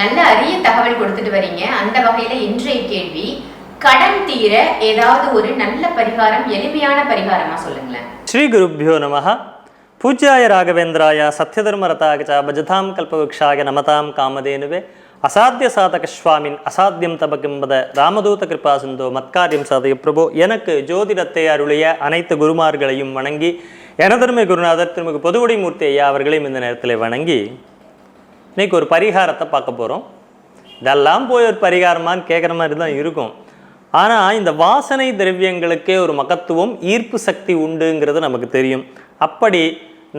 நல்ல அரிய தகவல் கொடுத்துட்டு வரீங்க. அந்த வகையில இன்றைய கேள்வி கடன் தீர ஏதாவது ஒரு நல்ல பரிகாரம் எளிமையான பரிகாரமா சொல்லுங்களேன். ஸ்ரீ குருப்பியோ நமஹா. பூஜ்யாய ராகவேந்திராய சத்யதர்மரதாகச்சா பஜதாம் கல்பவృక్షாய நமதாம் காமதேனுவே. அசாத்திய சாதக சுவாமின் அசாத்தியம் தபகிம்பத ராமதூத கிருபா சிந்தோ மத்காரியம் சாதய பிரபோ. எனக்கு ஜோதிடத்தை அருளிய அனைத்து குருமார்களையும் வணங்கி எனதர்மை குருநாதர் திருமிகு பொதுவுடைமூர்த்தி ஐயா அவர்களையும் இந்த நேரத்தில் வணங்கி இன்னைக்கு ஒரு பரிகாரத்தை பார்க்க போகிறோம் இதெல்லாம் போய் ஒரு பரிகாரமான்னு கேட்குற மாதிரி தான் இருக்கும். ஆனால் இந்த வாசனை திரவியங்களுக்கே ஒரு மகத்துவம் ஈர்ப்பு சக்தி உண்டுங்கிறது நமக்கு தெரியும். அப்படி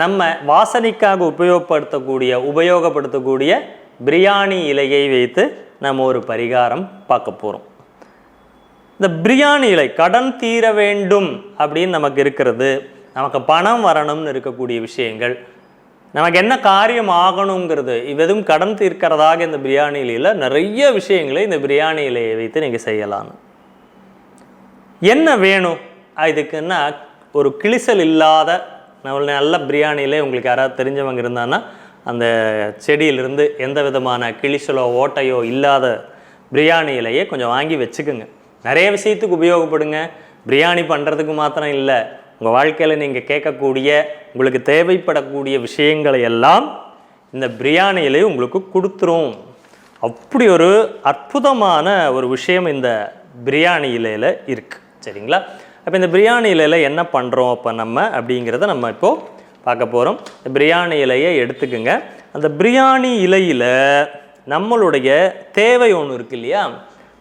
நம்ம வாசனைக்காக உபயோகப்படுத்தக்கூடிய உபயோகப்படுத்தக்கூடிய பிரியாணி இலையை வைத்து நம்ம ஒரு பரிகாரம் பார்க்க போகிறோம் இந்த பிரியாணி இலை கடன் தீர வேண்டும் அப்படின்னு நமக்கு இருக்கிறது. நமக்கு பணம் வரணும்னு இருக்கக்கூடிய விஷயங்கள் நமக்கு என்ன காரியம் ஆகணுங்கிறது இவ்வதும் கடன் தீர்க்கிறதாக இந்த பிரியாணியில நிறைய விஷயங்களை இந்த பிரியாணி வைத்து நீங்கள் செய்யலாம் என்ன வேணும்? இதுக்குன்னா ஒரு கிளிசல் இல்லாத நல்ல நல்ல பிரியாணியிலே உங்களுக்கு யாராவது தெரிஞ்சவங்க இருந்தாங்கன்னா அந்த செடியிலிருந்து எந்த விதமான கிளிசலோ ஓட்டையோ இல்லாத பிரியாணியிலேயே கொஞ்சம் வாங்கி வச்சுக்கோங்க. நிறைய விஷயத்துக்கு உபயோகப்படுங்க. பிரியாணி பண்ணுறதுக்கு மாத்திரம் இல்லை. உங்கள் வாழ்க்கையில் நீங்கள் கேட்கக்கூடிய உங்களுக்கு தேவைப்படக்கூடிய விஷயங்களை எல்லாம் இந்த பிரியாணி உங்களுக்கு கொடுத்துரும். அப்படி ஒரு அற்புதமான ஒரு விஷயம் இந்த பிரியாணி இலையில் இருக்குது சரிங்களா? அப்போ இந்த பிரியாணி இலையில் என்ன பண்ணுறோம் அப்போ நம்ம அப்படிங்கிறத நம்ம இப்போது பார்க்க போகிறோம் இந்த பிரியாணி இலையை எடுத்துக்கோங்க. அந்த பிரியாணி இலையில் நம்மளுடைய தேவை ஒன்று இருக்கு இல்லையா?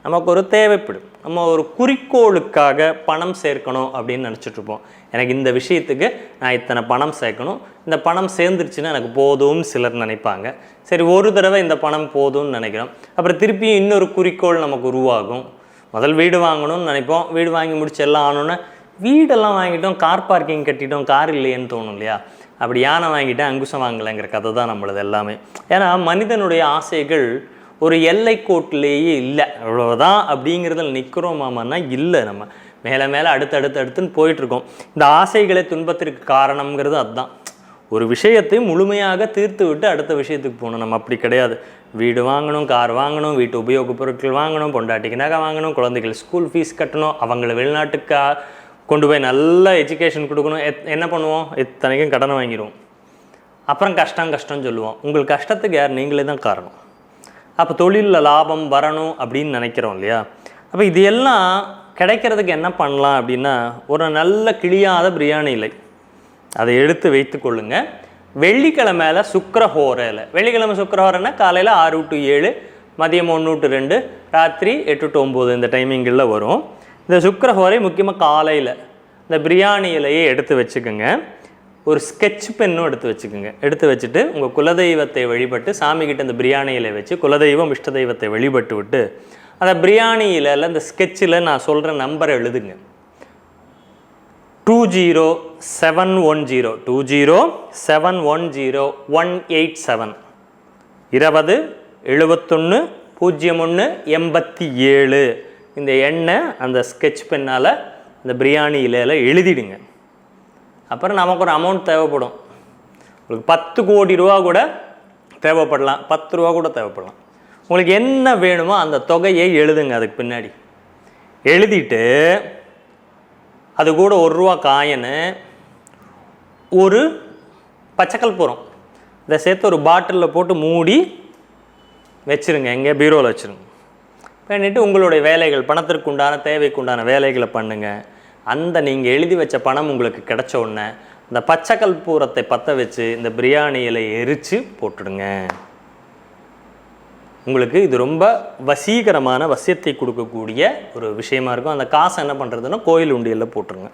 நமக்கு ஒரு தேவைப்படும். நம்ம ஒரு குறிக்கோளுக்காக பணம் சேர்க்கணும் அப்படின்னு நினச்சிட்ருப்போம். எனக்கு இந்த விஷயத்துக்கு நான் இத்தனை பணம் சேர்க்கணும். இந்த பணம் சேர்ந்துருச்சுன்னா எனக்கு போதும்னு சிலர் நினைப்பாங்க. சரி ஒரு தடவை இந்த பணம் போதும்னு நினைக்கிறோம். அப்புறம் திருப்பியும் இன்னொரு குறிக்கோள் நமக்கு உருவாகும். முதல் வீடு வாங்கணும்னு நினைப்போம். வீடு வாங்கி முடிச்சு எல்லாம் ஆனோன்னே வீடெல்லாம் வாங்கிட்டோம். Car parking கட்டிட்டோம். கார் இல்லையேன்னு தோணும் இல்லையா? அப்படி யானை வாங்கிட்டேன் அங்குசம் வாங்கலைங்கிற கதை தான் நம்மளது எல்லாமே. ஏன்னா மனிதனுடைய ஆசைகள் ஒரு எல்லை கோட்டிலேயே இல்லை. அவ்வளோதான் அப்படிங்கிறதுல நிற்கிறோம் மாமான்னா இல்லை நம்ம. மேலே மேலே அடுத்து அடுத்து அடுத்துன்னு போயிட்டுருக்கோம். இந்த ஆசைகளை துன்பத்திற்கு காரணம்ங்கிறது அதுதான். ஒரு விஷயத்தை முழுமையாக தீர்த்து விட்டு அடுத்த விஷயத்துக்கு போகணும். நம்ம அப்படி கிடையாது. வீடு வாங்கணும் கார் வாங்கணும் வீட்டு உபயோகப் பொருட்கள் வாங்கணும் பொண்டாட்டிக்கு நகை வாங்கணும் குழந்தைகள் ஸ்கூல் ஃபீஸ் கட்டணும் அவங்கள வெளிநாட்டுக்கு கொண்டு போய் நல்ல எஜுகேஷன் கொடுக்கணும். எத் என்ன பண்ணுவோம்? இத்தனைக்கும் கடனை வாங்கிடுவோம். அப்புறம் கஷ்டம் கஷ்டம்னு சொல்லுவோம். உங்கள் கஷ்டத்துக்கு யார்? நீங்களே தான் காரணம். அப்போ தொழிலில் லாபம் வரணும் அப்படின்னு நினைக்கிறோம் இல்லையா? அப்போ இது எல்லாம் கிடைக்கிறதுக்கு என்ன பண்ணலாம் அப்படின்னா ஒரு நல்ல கிளியாத பிரியாணி இலை. அதை எடுத்து வைத்து கொள்ளுங்கள் வெள்ளிக்கிழமையில் சுக்கரஹோரையில் வெள்ளிக்கிழமை சுக்கரஹோரைன்னா காலையில் ஆறு டு ஏழு மதியம் ஒன்று டு ரெண்டு ராத்திரி எட்டு டு ஒம்பது இந்த டைமிங்கில் வரும். இந்த சுக்கரஹோரை முக்கியமாக காலையில் இந்த பிரியாணி இலையை எடுத்து வச்சுக்கோங்க. ஒரு ஸ்கெட்ச் பென்னும் எடுத்து வச்சுக்கோங்க. எடுத்து வச்சுட்டு உங்கள் குலதெய்வத்தை வழிபட்டு சாமிக்கிட்ட அந்த பிரியாணி இலை வச்சு குலதெய்வம் இஷ்ட தெய்வத்தை வழிபட்டு விட்டு அந்த பிரியாணி இலையில் அந்த ஸ்கெட்சில் நான் சொல்கிற நம்பரை எழுதுங்க. Two zero seven one zero two zero seven one zero one eight seven இருபது எழுபத்தொன்று பூஜ்ஜியம் ஒன்று எண்பத்தி ஏழு. இந்த எண்ணை அந்த ஸ்கெட்ச் பென்னால் அந்த பிரியாணி இலையில் எழுதிடுங்க. அப்புறம் நமக்கு ஒரு அமௌண்ட் தேவைப்படும். உங்களுக்கு பத்து கோடி ரூபா கூட தேவைப்படலாம். பத்து ரூபா கூட தேவைப்படலாம். உங்களுக்கு என்ன வேணுமோ அந்த தொகையை எழுதுங்க அதுக்கு பின்னாடி. எழுதிட்டு அது கூட ஒரு ரூபா காயின்னு ஒரு பச்சைக்கல் போகிறோம் இதை சேர்த்து ஒரு பாட்டிலில் போட்டு மூடி வச்சுருங்க. எங்கே பீரோவில் வச்சுருங்க. பண்ணிவிட்டு உங்களுடைய வேலைகள் பணத்திற்கு உண்டான தேவைக்கு உண்டான வேலைகளை பண்ணுங்கள் அந்த நீங்கள் எழுதி வச்ச பணம் உங்களுக்கு கிடைச்ச உடனே இந்த பச்சைக்கல் பூரத்தை பற்ற வச்சு இந்த பிரியாணி இலையை எரித்து போட்டுடுங்க. உங்களுக்கு இது ரொம்ப வசீகரமான வசியத்தை கொடுக்கக்கூடிய ஒரு விஷயமா இருக்கும். அந்த காசை என்ன பண்ணுறதுன்னா கோயில் உண்டியலில் போட்டுருங்க.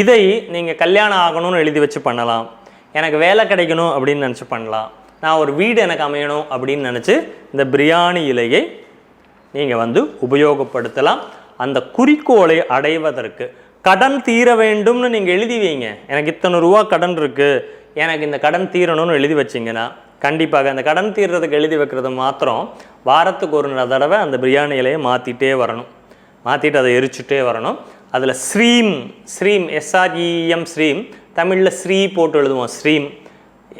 இதை நீங்கள் கல்யாணம் ஆகணும்னு எழுதி வச்சு பண்ணலாம். எனக்கு வேலை கிடைக்கணும் அப்படின்னு நினச்சி பண்ணலாம். நான் ஒரு வீடு எனக்கு அமையணும் அப்படின்னு நினச்சி இந்த பிரியாணி இலையை நீங்கள் வந்து உபயோகப்படுத்தலாம். அந்த குறிக்கோளை அடைவதற்கு கடன் தீர வேண்டும்னு நீங்கள் எழுதி வைங்க. எனக்கு இத்தனை ரூபா கடன் இருக்குது எனக்கு இந்த கடன் தீரணும்னு எழுதி வச்சிங்கன்னா கண்டிப்பாக அந்த கடன் தீர்றதுக்கு எழுதி வைக்கிறது மாத்திரம் வாரத்துக்கு ஒரு தடவை அந்த பிரியாணி இலையை மாற்றிட்டே வரணும். மாற்றிட்டு அதை எரிச்சுட்டே வரணும். அதில் ஸ்ரீம் ஸ்ரீம் எஸ்ஆர்இஎம் ஸ்ரீம். தமிழில் ஸ்ரீ போட்டு எழுதுவோம் ஸ்ரீம்.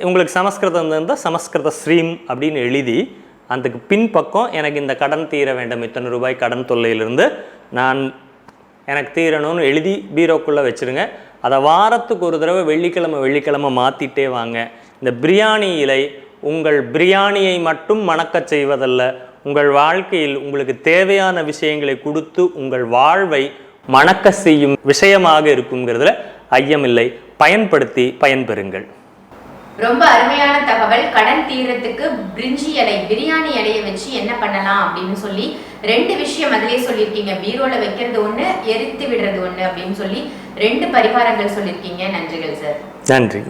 உங்களுக்கு சமஸ்கிருதம் இருந்தால் சமஸ்கிருத ஸ்ரீம் அப்படின்னு எழுதி அதுக்கு பின்பக்கம் எனக்கு இந்த கடன் தீர வேண்டும். இத்தனை ரூபாய் கடன் தொல்லையிலிருந்து நான் எனக்கு தீரணும்னு எழுதி பீரோக்குள்ளே வச்சுருங்க. அதை வாரத்துக்கு ஒரு தடவை வெள்ளிக்கிழமை வெள்ளிக்கிழமை மாற்றிட்டே வாங்க. இந்த பிரியாணி இலை உங்கள் பிரியாணியை மட்டும் மணக்கச் செய்வதல்ல உங்கள் வாழ்க்கையில் உங்களுக்கு தேவையான விஷயங்களை கொடுத்து உங்கள் வாழ்வை மணக்க செய்யும் விஷயமாக இருக்குங்கிறதுல ஐயமில்லை. பயன்படுத்தி பயன்பெறுங்கள். ரொம்ப அருமையான தகவல். கடன் தீரத்துக்கு பிரிஞ்சி இலை பிரியாணி இலையை வச்சு என்ன பண்ணலாம் அப்படின்னு சொல்லி ரெண்டு விஷயம் அதிலே சொல்லியிருக்கீங்க. பீரோல வைக்கிறது ஒண்ணு எரித்து விடுறது ஒண்ணு அப்படின்னு சொல்லி ரெண்டு பரிகாரங்கள் சொல்லியிருக்கீங்க. நன்றிகள் சார். நன்றி.